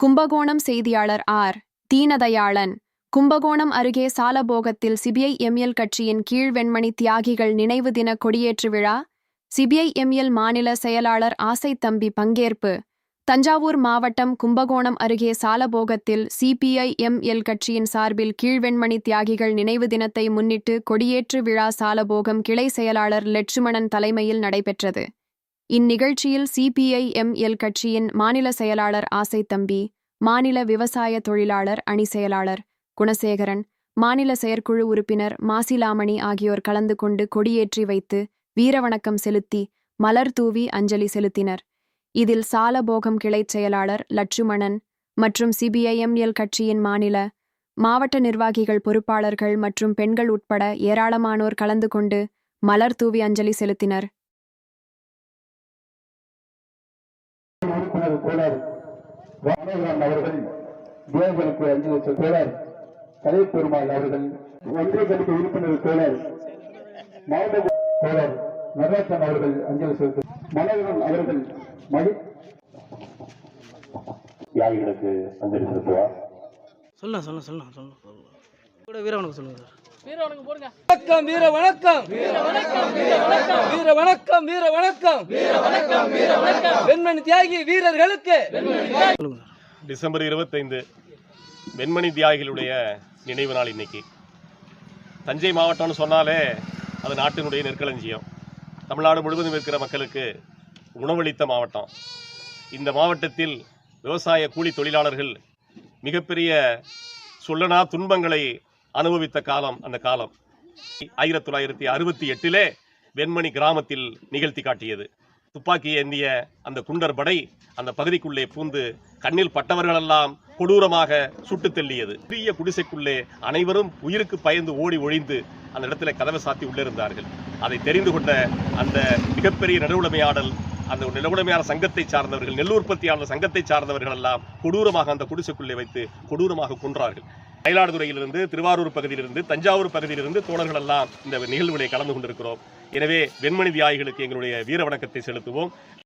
கும்பகோணம் செய்தியாளர் ஆர். தீனதயாளன். கும்பகோணம் அருகே சாலபோகத்தில் CPI ML கட்சியின் கீழ் வெண்மணி தியாகிகள் நினைவு தின கொடியேற்று விழா சிபிஐ எம்எல் மாநில செயலாளர் ஆசை தம்பி பங்கேற்பு. தஞ்சாவூர் மாவட்டம் கும்பகோணம் அருகே சாலபோகத்தில் சிபிஐ எம்எல் கட்சியின் சார்பில் கீழ்வெண்மணி தியாகிகள் நினைவு தினத்தை முன்னிட்டு கொடியேற்று விழா சாலபோகம் கிளை செயலாளர் லட்சுமணன் தலைமையில் நடைபெற்றது. இந்நிகழ்ச்சியில் சிபிஐஎம்எல் கட்சியின் மாநில செயலாளர் ஆசை தம்பி மாநில விவசாய தொழிலாளர் அணி செயலாளர் குணசேகரன் மாநில செயற்குழு உறுப்பினர் மாசிலாமணி ஆகியோர் கலந்து கொண்டு கொடியேற்றி வைத்து வீரவணக்கம் செலுத்தி மலர் தூவி அஞ்சலி செலுத்தினர். இதில் சாலபோகம் கிளைச் செயலாளர் லட்சுமணன் மற்றும் சிபிஐஎம்எல் கட்சியின் மாநில மாவட்ட நிர்வாகிகள் பொறுப்பாளர்கள் மற்றும் பெண்கள் உட்பட ஏராளமானோர் கலந்து கொண்டு மலர் தூவி அஞ்சலி செலுத்தினர். உறுப்பினர் தோழர் ராமநாதன் அவர்கள் தேவர்களுக்கு அஞ்சு லட்சம் தோழர் கலை பெருமாள் அவர்கள் ஒன்றிய கமிட்டி உறுப்பினர் தோழர் மாவட்ட தோழர் நடராஜன் அவர்கள் அஞ்சலி செலுத்த மனோகரன் அவர்கள் மணி. தியாகிகளுக்கு அஞ்சலி செலுத்துவார் சொல்லலாம் சொல்லலாம் சொல்லலாம் சொல்லலாம் சொல்லலாம் கூட வீரவனுக்கு சொல்லுங்க சார். வீர வணக்கம் வீர வணக்கம். வீர வணக்கம் வீர வணக்கம். வீர வணக்கம் வீர வணக்கம். வெண்மணி தியாகி வீரர்களுக்கு. டிசம்பர் இருபத்தைந்து வெண்மணி தியாகிகளுடைய நினைவு நாள் இன்னைக்கு. தஞ்சை மாவட்டம்னு சொன்னாலே அது நாட்டினுடைய நெற்களஞ்சியம். தமிழ்நாடு முழுவதும் இருக்கிற மக்களுக்கு உணவளித்த மாவட்டம். இந்த மாவட்டத்தில் விவசாய கூலி தொழிலாளர்கள் மிகப்பெரிய சொல்லனா துன்பங்களை அனுபவித்த காலம் அந்த காலம். ஆயிரத்தி தொள்ளாயிரத்தி அறுபத்தி எட்டிலே வெண்மணி கிராமத்தில் நிகழ்த்தி காட்டியது. துப்பாக்கி ஏந்திய அந்த குண்டர் படை அந்த பகுதிக்குள்ளே பூந்து கண்ணில் பட்டவர்களெல்லாம் கொடூரமாக சுட்டு தெள்ளியது. பெரிய குடிசைக்குள்ளே அனைவரும் உயிருக்கு பயந்து ஓடி ஒழிந்து அந்த இடத்துல கதவை சாத்தி உள்ளே இருந்தார்கள். அதை தெரிந்து கொண்ட அந்த மிகப்பெரிய நிலவுடைமையாடல் அந்த நிலவுடைமையான சங்கத்தை சார்ந்தவர்கள் நெல் உற்பத்தியாளர் சங்கத்தை சார்ந்தவர்கள் எல்லாம் கொடூரமாக அந்த குடிசைக்குள்ளே வைத்து கொடூரமாக கொன்றார்கள். மயிலாடுதுறையிலிருந்து திருவாரூர் பகுதியிலிருந்து தஞ்சாவூர் பகுதியிலிருந்து தோழர்கள் எல்லாம் இந்த நிகழ்வுகளை கலந்து கொண்டிருக்கிறோம். எனவே வெண்மணி தியாகிகளுக்கு எங்களுடைய வீர வணக்கத்தை செலுத்துவோம்.